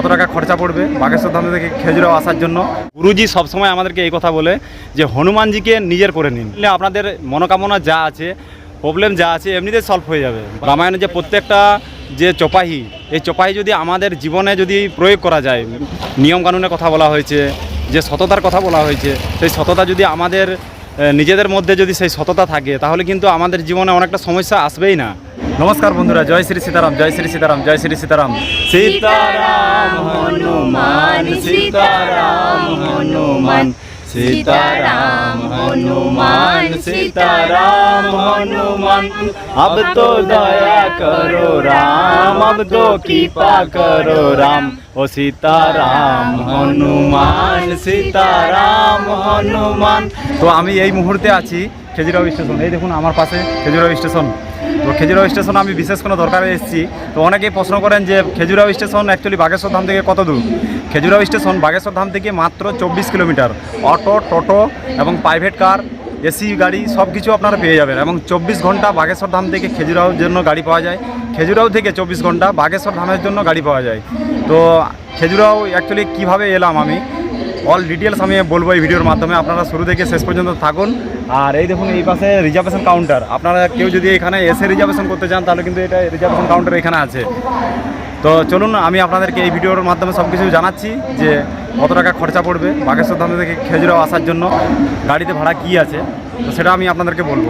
কত টাকা খরচা পড়বে? বাগেশ্বর ধাম থেকে খেজুরাও আসার জন্য। গুরুজি সবসময় আমাদেরকে এই কথা বলে যে, হনুমানজিকে নিজের করে নিন। আপনাদের মনোকামনা যা আছে প্রবলেম যা আছে, এমনিতেই সলভ হয়ে যাবে। রামায়ণের যে প্রত্যেকটা যে চপাহি, এই চপাহি যদি আমাদের জীবনে যদি প্রয়োগ করা যায় নিয়ম কানুনের কথা বলা হয়েছে, যে সততার কথা বলা হয়েছে, সেই সততা যদি আমাদের নিজেদের মধ্যে যদি সেই সততা থাকে, তাহলে কিন্তু আমাদের জীবনে অনেকটা সমস্যা আসবেই না। নমস্কার বন্ধুরা জয় শ্রী সীতারাম জয় শ্রী সীতারাম জয় শ্রী সীতারাম সীতারাম হনুমান সীতারাম হনুমান সীতারাম হনুমান সীতারাম হনুমান अब तो दया करो राम अब तो कृपा करो राम ও সীতারাম হনুমান সীতারাম হনুমান তো আমি এই মুহূর্তে আছি খেজুরাও স্টেশন এই দেখুন আমার পাশে খেজুরাও স্টেশন তো খেজুরাও স্টেশন আমি বিশেষ কোনো দরকারে এসেছি। তো অনেকেই প্রশ্ন করেন যে খেজুরাও স্টেশন অ্যাকচুয়ালি বাগেশ্বর ধাম থেকে কত দূর? খেজুরাও স্টেশন বাগেশ্বর ধাম থেকে মাত্র চব্বিশ কিলোমিটার। অটো, টোটো এবং প্রাইভেট কার এসি গাড়ি সব কিছু আপনারা পেয়ে যাবেন এবং চব্বিশ ঘণ্টা বাগেশ্বর ধাম থেকে খেজুরাওর জন্য গাড়ি পাওয়া যায়। খেজুরাও থেকে চব্বিশ ঘণ্টা বাগেশ্বর ধামের জন্য গাড়ি পাওয়া যায়। তো খেজুরাও অ্যাকচুয়ালি কীভাবে এলাম আমি? অল ডিটেলস আমি বলব এই ভিডিওর মাধ্যমে। আপনারা শুরু থেকে শেষ পর্যন্ত থাকুন। আর এই দেখুন, এই পাশে রিজার্ভেশন কাউন্টার আপনারা কেউ যদি এখানে এসে রিজার্ভেশন করতে চান, তাহলে কিন্তু এটা রিজার্ভেশন কাউন্টার এখানে আছে। তো চলুন, আমি আপনাদেরকে এই ভিডিওর মাধ্যমে সব কিছু জানাচ্ছি যে কত টাকা খরচা পড়বে? বাগেশ্বর ধাম থেকে খেজুরাও আসার জন্য গাড়িতে ভাড়া কী আছে? তো সেটা আমি আপনাদেরকে বলব।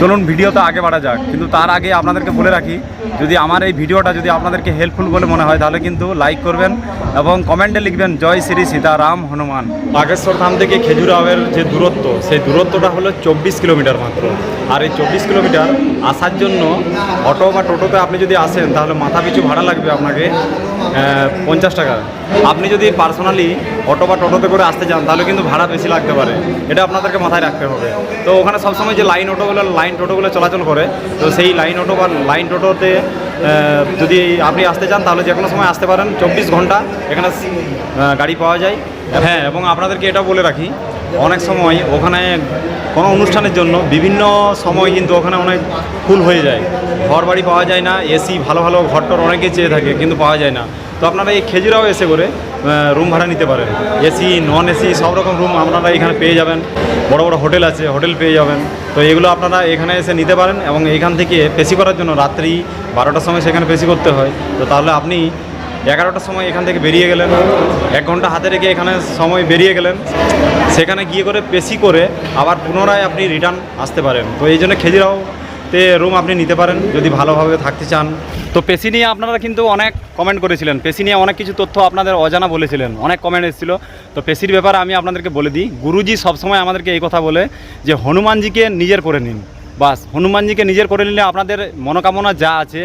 চলুন ভিডিওতে আগে বাড়া যাক। কিন্তু তার আগে আপনাদেরকে বলে রাখি, যদি আমার এই ভিডিওটা যদি আপনাদেরকে হেল্পফুল বলে মনে হয়, তাহলে কিন্তু লাইক করবেন এবং কমেন্টে লিখবেন, জয় শ্রী সীতারাম হনুমান। বাগেশ্বর ধাম থেকে খেজুরাওয়ের যে দূরত্ব, সেই দূরত্বটা হলো চব্বিশ কিলোমিটার মাত্র। আর এই চব্বিশ কিলোমিটার আসার জন্য অটো বা টোটোতে আপনি যদি আসেন, তাহলে মাথা পিছু ভাড়া লাগবে আপনাকে পঞ্চাশ টাকা। আপনি যদি পার্সোনালি অটো বা টোটোতে করে আসতে চান, তাহলে কিন্তু ভাড়া বেশি লাগতে পারে। এটা আপনাদেরকে মাথায় রাখতে হবে। তো ওখানে সবসময় যে লাইন অটোগুলো লাইন টোটোগুলো চলাচল করে, তো সেই লাইন অটো বা লাইন টোটোতে যদি আপনি আসতে চান, তাহলে যে কোনো সময় আসতে পারেন। চব্বিশ ঘণ্টা এখানে গাড়ি পাওয়া যায়। হ্যাঁ এবং আপনাদেরকে এটা বলে রাখি, অনেক সময় ওখানে কোনো অনুষ্ঠানের জন্য বিভিন্ন সময় কিন্তু ওখানে অনেক ফুল হয়ে যায়। ঘর বাড়ি পাওয়া যায় না এসি ভালো ভালো ঘরটর অনেকেই চেয়ে থাকে, কিন্তু পাওয়া যায় না। তো আপনারা এই খেজুরাও এসে করে রুম ভাড়া নিতে পারেন। এসি নন এসি সব রকম রুম আপনারা এখানে পেয়ে যাবেন। বড় বড় হোটেল আছে, হোটেল পেয়ে যাবেন। তো এগুলো আপনারা এখানে এসে নিতে পারেন এবং এখান থেকে পেশি করার জন্য রাত্রি বারোটার সময় সেখানে পেশি করতে হয়। তো তাহলে আপনি এগারোটার সময় এখান থেকে বেরিয়ে গেলেন, এক ঘণ্টা হাতে রেখে এখানে সময় বেরিয়ে গেলেন। সেখানে গিয়ে করে পেশি করে আবার পুনরায় আপনি রিটার্ন আসতে পারেন। তো এই জন্য খেজুরাও তে রুম আপনি নিতে পারেন, যদি ভালোভাবে থাকতে চান। তো পেশি নিয়ে আপনারা কিন্তু অনেক কমেন্ট করেছিলেন। পেশি নিয়ে অনেক কিছু তথ্য আপনাদের অজানা বলেছিলেন। অনেক কমেন্ট এসেছিল। তো পেশির ব্যাপারে আমি আপনাদেরকে বলে দিই, গুরুজি সবসময় আমাদেরকে এই কথা বলে যে, হনুমানজিকে নিজের করে নিন। বাস, হনুমানজিকে নিজের করে নিলে আপনাদের মনোকামনা যা আছে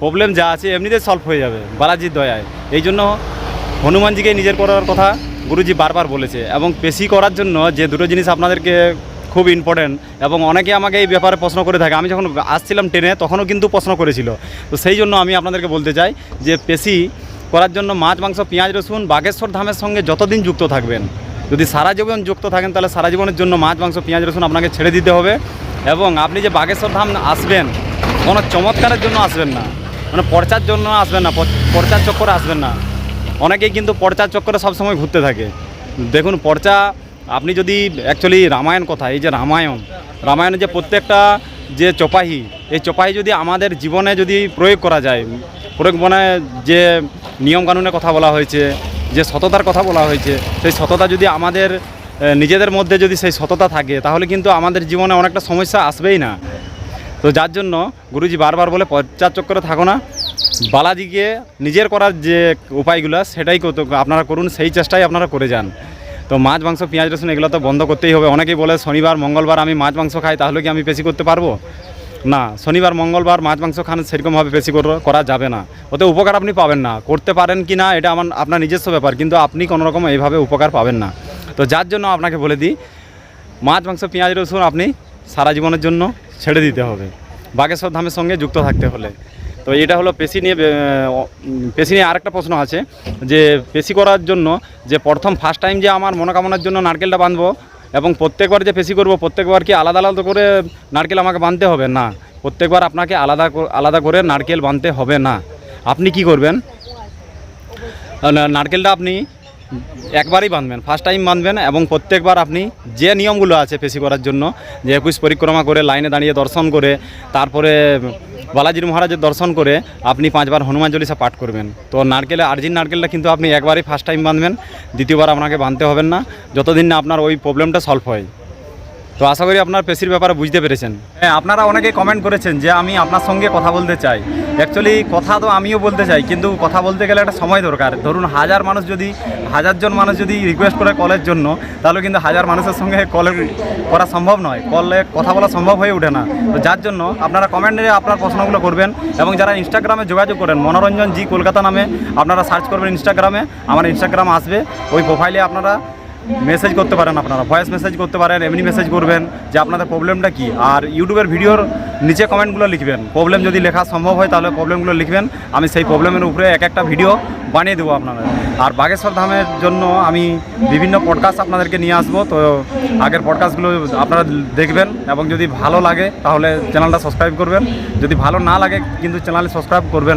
প্রবলেম যা আছে এমনিতে সলভ হয়ে যাবে, বালাজির দয়ায়। এই জন্য হনুমানজিকে নিজের করার কথা গুরুজি বারবার বলেছে। এবং পেশি করার জন্য যে দুটো জিনিস আপনাদেরকে খুব ইম্পর্টেন্ট এবং অনেকে আমাকে এই ব্যাপারে প্রশ্ন করে থাকে। আমি যখন আসছিলাম ট্রেনে, তখনও কিন্তু প্রশ্ন করেছিল। তো সেই জন্য আমি আপনাদেরকে বলতে চাই যে, পেশি করার জন্য মাছ, মাংস, পেঁয়াজ, রসুন, বাগেশ্বর ধামের সঙ্গে যতদিন যুক্ত থাকবেন, যদি সারা জীবন যুক্ত থাকেন, তাহলে সারা জীবনের জন্য মাছ, মাংস, পেঁয়াজ, রসুন আপনাকে ছেড়ে দিতে হবে। এবং আপনি যে বাগেশ্বর ধাম আসবেন, কোনো চমৎকারের জন্য আসবেন না। মানে পর্চার জন্য আসবেন না পর- পর্চার চক্করে আসবেন না। অনেকেই কিন্তু পর্চার চক্করে সবসময় ঘুরতে থাকে। দেখুন, পর্চা আপনি যদি অ্যাকচুয়ালি রামায়ণ কথা, এই যে রামায়ণ, রামায়ণের যে প্রত্যেকটা যে চপাহি এই চপাহি যদি আমাদের জীবনে যদি প্রয়োগ করা যায়, প্রয়োগ মানে যে নিয়মকানুনের কথা বলা হয়েছে, যে সততার কথা বলা হয়েছে, সেই সততা যদি আমাদের নিজেদের মধ্যে যদি সেই সততা থাকে, তাহলে কিন্তু আমাদের জীবনে অনেকটা সমস্যা আসবেই না। তো যার জন্য গুরুজি বারবার বলে, পশ্চাৎ চক্করে থাকো না। বালাজিকে নিজের করার যে উপায়গুলো, সেটাই আপনারা করুন, সেই চেষ্টাই আপনারা করে যান। তো মাছ, মাংস, পেঁয়াজ, রসুন এগুলো তো বন্ধ করতেই হবে। অনেকেই বলে শনিবার, মঙ্গলবার আমি মাছ, মাংস খাই, তাহলে কি আমি বেশি করতে পারব? না, শনিবার, মঙ্গলবার মাছ, মাংস খান সেরকমভাবে বেশি কর- যাবে না। ওতে উপকার আপনি পাবেন না। করতে পারেন কি না, এটা আমার, আপনার নিজস্ব ব্যাপার, কিন্তু আপনি কোনো রকম এইভাবে উপকার পাবেন না। তো যার জন্য আপনাকে বলে দিই, মাছ, মাংস, পেঁয়াজ, রসুন আপনি সারা জীবনের জন্য ছেড়ে দিতে হবে। বাগেশ্বর ধামের সঙ্গে যুক্ত থাকতে হলে। তো এটা হলো পেশি নিয়ে পেশি নিয়ে আরেকটা প্রশ্ন আছে, যে পেশি করার জন্য যে প্রথম ফার্স্ট টাইম যে আমার মনোকামনার জন্য নারকেলটা বাঁধবো এবং প্রত্যেকবার যে পেশি করব, প্রত্যেকবার কি আলাদা আলাদা করে নারকেল আমাকে বাঁধতে হবে? না, প্রত্যেকবার আপনাকে আলাদা আলাদা করে নারকেল বাঁধতে হবে না। আপনি কি করবেন? নারকেলটা আপনি একবারই বাঁধবেন ফার্স্ট টাইম বাঁধবেন এবং প্রত্যেকবার আপনি যে নিয়মগুলো আছে পেশি করার জন্য, যে একুশ পরিক্রমা করে লাইনে দাঁড়িয়ে দর্শন করে, তারপরে বালাজির মহারাজের দর্শন করে আপনি পাঁচবার হনুমান চল্লিশা পাঠ করবেন। তো নারকেলে আর্জিন নারকেলটা কিন্তু আপনি একবারই ফার্স্ট টাইম বাঁধবেন, দ্বিতীয়বার আপনাকে বাঁধতে হবেন না। যতদিন না আপনার ওই প্রবলেমটা সলভ হয়। তো আশা করি আপনার পেশির ব্যাপারে বুঝতে পেরেছেন। হ্যাঁ আপনারা অনেকে কমেন্ট করেছেন যে আমি আপনার সঙ্গে কথা বলতে চাই। অ্যাকচুয়ালি কথা তো আমিও বলতে চাই, কিন্তু কথা বলতে গেলে একটা সময় দরকার। ধরুন, হাজার মানুষ যদি হাজারজন মানুষ যদি রিকোয়েস্ট করে কলের জন্য, তাহলে কিন্তু হাজার মানুষের সঙ্গে কলে করা সম্ভব নয়। কলে কথা বলা সম্ভব হয়ে ওঠে না। তো যার জন্য আপনারা কমেন্টে আপনার প্রশ্নগুলো করবেন এবং যারা ইনস্টাগ্রামে যোগাযোগ করেন, মনোরঞ্জন জি কলকাতা নামে, আপনারা সার্চ করবেন ইনস্টাগ্রামে আমার ইনস্টাগ্রাম আসবে, ওই প্রোফাইলে আপনারা মেসেজ করতে পারেন আপনারা ভয়েস মেসেজ করতে পারেন, এমনি মেসেজ করবেন যে আপনাদের প্রবলেমটা কি। আর ইউটিউবের ভিডিওর নিচে কমেন্টগুলো লিখবেন। প্রবলেম যদি লেখা সম্ভব হয় তাহলে প্রবলেমগুলো লিখবেন। আমি সেই প্রবলেমের উপরে এক একটা ভিডিও বানিয়ে দেবো আপনাদের। আর বাগেশ্বর ধামের জন্য আমি বিভিন্ন পডকাস্ট আপনাদেরকে নিয়ে আসব। তো আগের পডকাস্টগুলো আপনারা দেখবেন এবং যদি ভালো লাগে তাহলে চ্যানেলটা সাবস্ক্রাইব করবেন। যদি ভালো না লাগে কিন্তু চ্যানেলে সাবস্ক্রাইব করবেন।